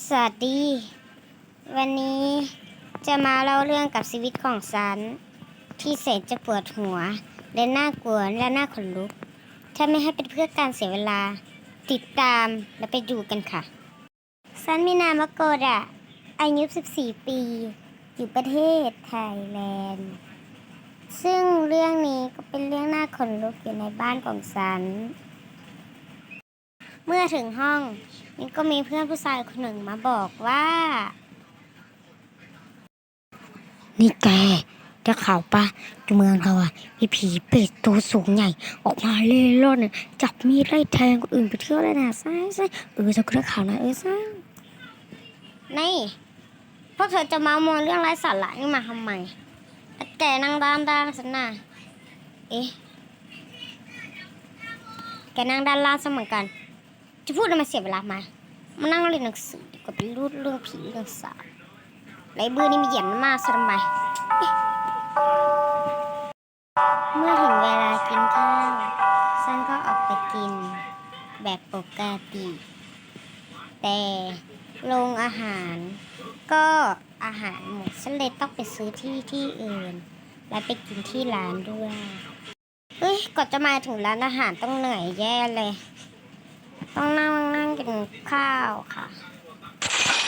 สวัสดี วันนี้จะมาเล่าเรื่องกับชีวิตของฉัน ที่แสนจะปวดหัว และน่ากลัวและน่าขนลุก ถ้าไม่ให้เป็นเพื่อการเสียเวลา ติดตามและไปดูกันค่ะฉันมีนามว่าโกดะอายุ 14 ปี อยู่ประเทศไทยแลนด์ ซึ่งเรื่องนี้ก็เป็นเรื่องน่าขนลุกอยู่ในบ้านของฉัน เมื่อถึงห้องนี่ก็มีเพื่อนผู้ชายคนหนึ่งมาบอกว่า นี่แกจะข่าวปะเมืองเราอะมีผีเป็ดตัวสูงใหญ่ ออกมาเล่ร่อนจับมีดไล่แทงคนอื่นไปเที่ยวเลยนะใช่ใช่เออจะกระข่าวนะเออใช่นี่พวกเธอจะมามอยเรื่องไร้สาระนี่มาทำไมแต่แกนั่งด้านด้านฉันน่ะเอ๊ะแกนั่งด้านล่างเหมือนกัน จะพูดอะไมเสียเวลามา มานั่งเรียนหนังสือดีกว่าไปรูดเรื่องผีเรื่องสาวไรเบอร์นี่มีเหยียบมากซะทำไมเอ๊ะเมื่อถึงเวลากินข้าวฉันก็ออกไปกิน แบบปกติ แต่โรงอาหาร ก็อาหารหมดฉันเลยต้องไปซื้อที่ที่อื่น และไปกินที่ร้านด้วย เฮ้ยก่อนจะมาถึงร้านอาหารต้องเหนื่อยแย่เลย ต้องนั่งนั่งกิน ข้าวค่ะ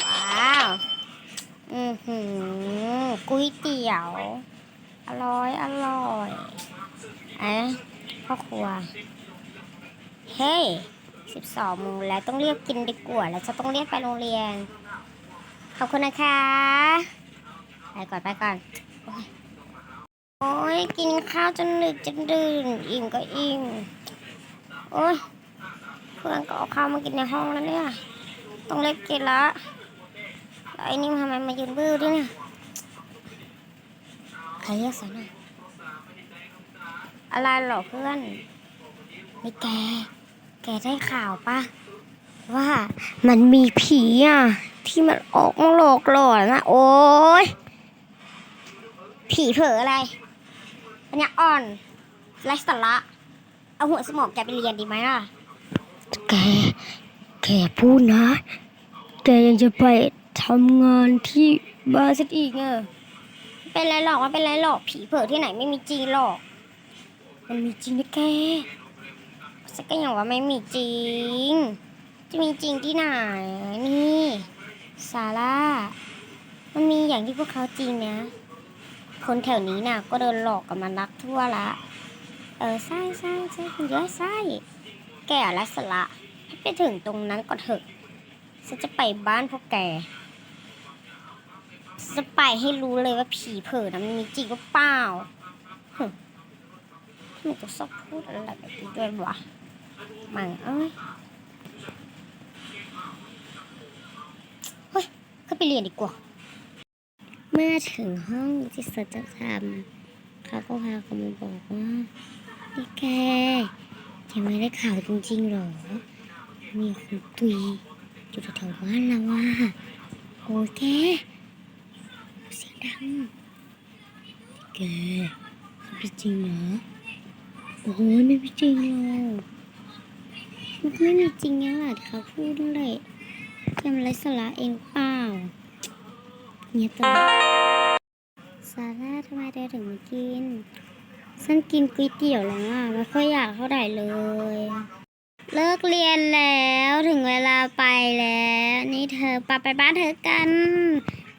ว้าว อือหือก๋วยเตี๋ยว อร่อย อร่อยเอ๊ะพ่อครัว เฮ้ยสิบสองโมงแล้วต้องเรียกกินดีกว่าแล้วจะต้องเรียกไปโรงเรียน ขอบคุณนะคะ ไปก่อนไปก่อน โอ๊ยโอ้ยกินข้าวจนดึกจนดื่น อิ่มก็อิ่ม โอ้ย พื่อนก็เอาข้าวมากินในห้องแล้วเนี่ย ต้องเล็กกินละแล้วไอ้นี่ทำไมมายืนบื้อด้วยเนี่ยใครเรียกฉันอะอะไรเหรอเพื่อนนี่แก แกได้ข่าวปะว่ามันมีผีอะ ที่มันออกมาหลอกหลอนนะโอ้ยผีเผลออะไรปัญญาอ่อนไร้สาระเอาหัวสมองแกไปเรียนดีไหมล่ะ แก แกพูดนะ แกยังจะไปทำงานที่บ้านสักอีกอะไม่เป็นไรหรอกไม่เป็นไรหรอกผีเผลอที่ไหนไม่มีจริงหรอก มันมีจริงนะแกสักก็อย่างว่าไม่มีจริง จะมีจริงที่ไหนนี่ซาร่ามันมีอย่างที่พวกเขาจริงนะคนแถวนี้น่ะ ก็เดินหลอกกับมันรักทั่วละ เออใช่ใช่ใช่คุณย้อยใช่ แกอะไรสาระให้ไปถึงตรงนั้นก่อนเถอะฉันจะไปบ้านพวกแกจะไปให้รู้เลยว่าผีเผลอนะมันมีจริงหรือเปล่าฮึทำไมันจะชอบพูดอะไรแบบนี้ด้วยวะมังเอ้ยเฮ้ยขึ้นไปเรียนดีกว่า เมื่อถึงห้องที่สัจธรรมเขาก็พาเขามาบอกว่านี่แก แกไม่ได้ข่าวจริงๆหรอ มีคนตุยอยู่แถวบ้านเราว่า โอ้ยแกเสียงดังแกไม่จริงเหรอ โอ้ยไม่จริงหรอกมันไม่มีจริงยังล่ะที่เขาพูดนั่นแหละแกมันไรสาระเองเปล่าเงียบตลอดซาร่าทำไมเธอถึงมากิน ฉันกินก๋วยเตี๋ยวแล้วอะไม่ค่อยอยากเท่าไหร่เลย เลิกเรียนแล้วถึงเวลาไปแล้ว นี่เธอปไปบ้านเธอกัน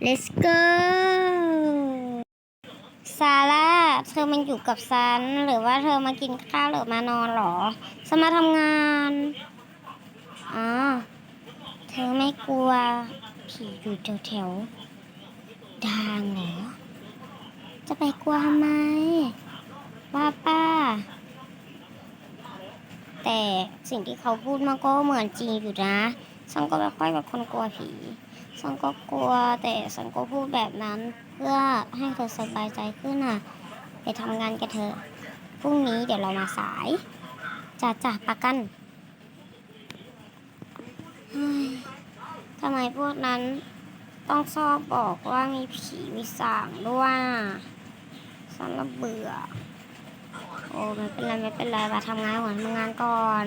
let's go ซาร่าเธอมันอยู่กับฉัน หรือว่าเธอมากินข้าวหรือมานอนหรอฉันมาทำงานอ๋อเธอไม่กลัวผีอยู่แถวแถวๆดางเหรอจะไปกลัวทำไม ว่าป้า แต่สิ่งที่เขาพูดมันก็เหมือนจริงอยู่นะฉันก็ไม่ค่อยเป็นคนกลัวผีฉันก็กลัว แต่ฉันก็พูดแบบนั้น เพื่อให้เธอสบายใจขึ้นน่ะ ไปทำงานกันเถอะพรุ่งนี้เดี๋ยวเรามาสายจ่าจ่าปากันทำไมพวกนั้นต้องชอบบอกว่ามีผีมีสางด้วยฉันละเบื่อ โอ้ไม่เป็นไรไม่เป็นไรมาทำงานก่อนทำงานก่อน